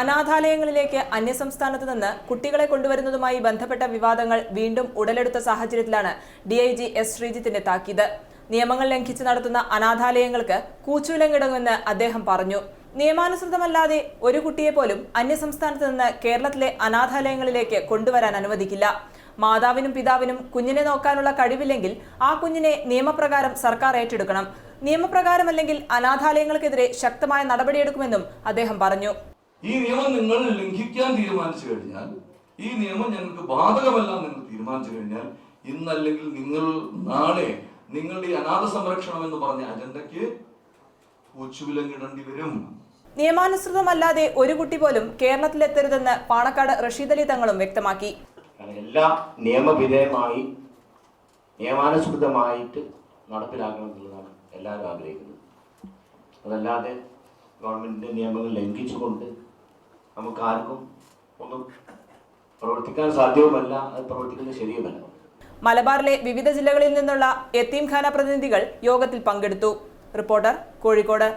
അനാഥാലയങ്ങളിലേക്ക് അന്യസംസ്ഥാനത്ത് നിന്ന് കുട്ടികളെ കൊണ്ടുവരുന്നതുമായി ബന്ധപ്പെട്ട വിവാദങ്ങൾ വീണ്ടും ഉടലെടുത്ത സാഹചര്യത്തിലാണ് ഡി ഐ ജി എസ് ശ്രീജിത്തിന്റെ താക്കീത് നിയമങ്ങൾ ലംഘിച്ച് നടത്തുന്ന അനാഥാലയങ്ങൾക്ക് കൂച്ചുവിലങ്ങിടുമെന്ന് അദ്ദേഹം പറഞ്ഞു. നിയമാനുസൃതമല്ലാതെ ഒരു കുട്ടിയെ പോലും അന്യസംസ്ഥാനത്ത് നിന്ന് കേരളത്തിലെ അനാഥാലയങ്ങളിലേക്ക് കൊണ്ടുവരാൻ അനുവദിക്കില്ല. മാതാവിനും പിതാവിനും കുഞ്ഞിനെ നോക്കാനുള്ള കഴിവില്ലെങ്കിൽ ആ കുഞ്ഞിനെ നിയമപ്രകാരം സർക്കാർ ഏറ്റെടുക്കണം. നിയമപ്രകാരമല്ലെങ്കിൽ അനാഥാലയങ്ങൾക്കെതിരെ ശക്തമായ നടപടിയെടുക്കുമെന്നും അദ്ദേഹം പറഞ്ഞു. ഈ നിയമം നിങ്ങൾ ലംഘിക്കാൻ തീരുമാനിച്ചു കഴിഞ്ഞാൽ ഈ നിയമം ഞങ്ങൾക്ക് ബാധകമല്ല എന്ന് നിങ്ങൾ തീരുമാനിച്ചു കഴിഞ്ഞാൽ ഇന്നല്ലെങ്കിൽ നിങ്ങൾ നാളെ നിങ്ങളുടെ അനാഥ സംരക്ഷണം എന്ന് പറഞ്ഞ അജണ്ടയ്ക്ക് കൂച്ചുവിലങ്ങിടേണ്ടി വരും നിയമാനുസൃതമല്ലാതെ ഒരു കുട്ടി പോലും കേരളത്തിലെത്തരുതെന്ന് പാണക്കാട് റഷീദ് അലി തങ്ങളും വ്യക്തമാക്കി. എല്ലാം നിയമവിധേയമായി നിയമാനുസൃതമായിട്ട് നടപ്പിലാക്കണം എന്നുള്ളതാണ് എല്ലാവരും ആഗ്രഹിക്കുന്നത്. അതല്ലാതെ ഗവൺമെന്റിന്റെ നിയമങ്ങൾ ലംഘിച്ചുകൊണ്ട് നമുക്ക് ആർക്കും ഒന്നും പ്രവർത്തിക്കാൻ സാധ്യവുമല്ല അത് പ്രവർത്തിക്കുന്നത് ശരിയുമല്ല. മലബാറിലെ വിവിധ ജില്ലകളിൽ നിന്നുള്ള യത്തീംഖാന പ്രതിനിധികൾ യോഗത്തിൽ പങ്കെടുത്തു. റിപ്പോർട്ടർ കോഴിക്കോട്.